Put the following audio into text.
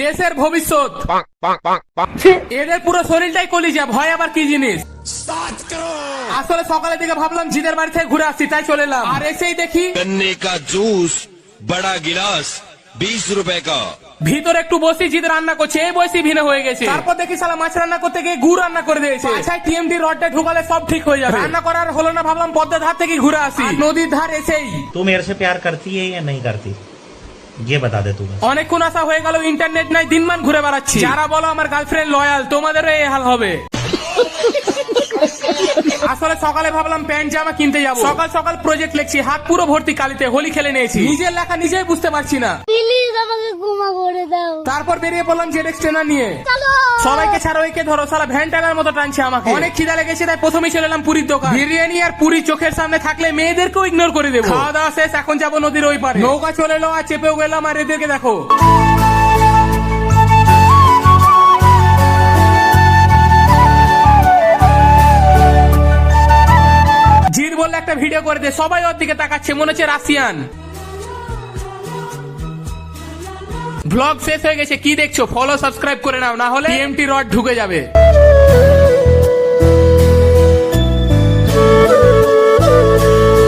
দেশের ভবিষ্যৎ। এদের পুরো শরীরটাই কলিজা ভয় আবার কি জিনিস? আসলে সকালে দিকে ভাবলাম জিদের বাড়ি থেকে ঘুরে আসছি তাই চলে এলাম। আর এসেই দেখি জুস বড়া গিলাস বিশ রুপে কা ভিতরে একটু বসি জিদ রান্না করছে এই বয়সী ভিনে হয়ে গেছে। তারপর দেখি সালা মাছ রান্না করতে গিয়ে গু রান্না করে দিয়েছে। আচ্ছা টিএমডি রডটা ঢুকালে সব ঠিক হয়ে যাবে। রান্না করার হলো না ভাবলাম পদ্মার ধার থেকে ঘুরে আসি। নদীর ধার এসেই। তুমি এর সে প্যার করতি নেই করতি? গিয়ে বাতা দে তুই অনেকক্ষণ আশা হয়ে গেল ইন্টারনেট নাই, দিনমান ঘুরে বেড়াচ্ছি। যারা বলো আমার গার্লফ্রেন্ড লয়াল তোমাদেরও এই হাল হবে। আসলে সকালে ভাবলাম প্যান্ট জামা কিনতে যাব। সকাল সকাল প্রজেক্ট লিখছি, হাত পুরো ভর্তি কালিতে, হোলি খেলে নিয়েছি। নিজের লেখা নিজেই বুঝতে পারছি না। আমাকে ক্ষমা করে দাও। তারপর বেরিয়ে পড়লাম জেড এক্সটেনার নিয়ে। সবাইকে ছাড়ো একে ধরো। সালা ভ্যান টানার মতো টানছে আমাকে। অনেক খিদা লেগেছে তাই প্রথমেই চলে এলাম পুরীর দোকান। বিরিয়ানি আর পুরি চোখের সামনে থাকলে মেয়েদেরকেও ইগনোর করে দেবো। খাওয়া দাওয়া শেষ এখন যাব নদীর ওই পারে। নৌকা চলে এলো আর চেপেও গেলাম আর এদেরকে দেখো। জির বললে একটা ভিডিও করে দে সবাই ওর দিকে তাকাচ্ছে মনে হচ্ছে রাশিয়ান। ব্লগ শেষ হয়ে গেছে, কি দেখছ? ফলো সাবস্ক্রাইব করে নাও, না হলে এমটি রড ঢুকে যাবে।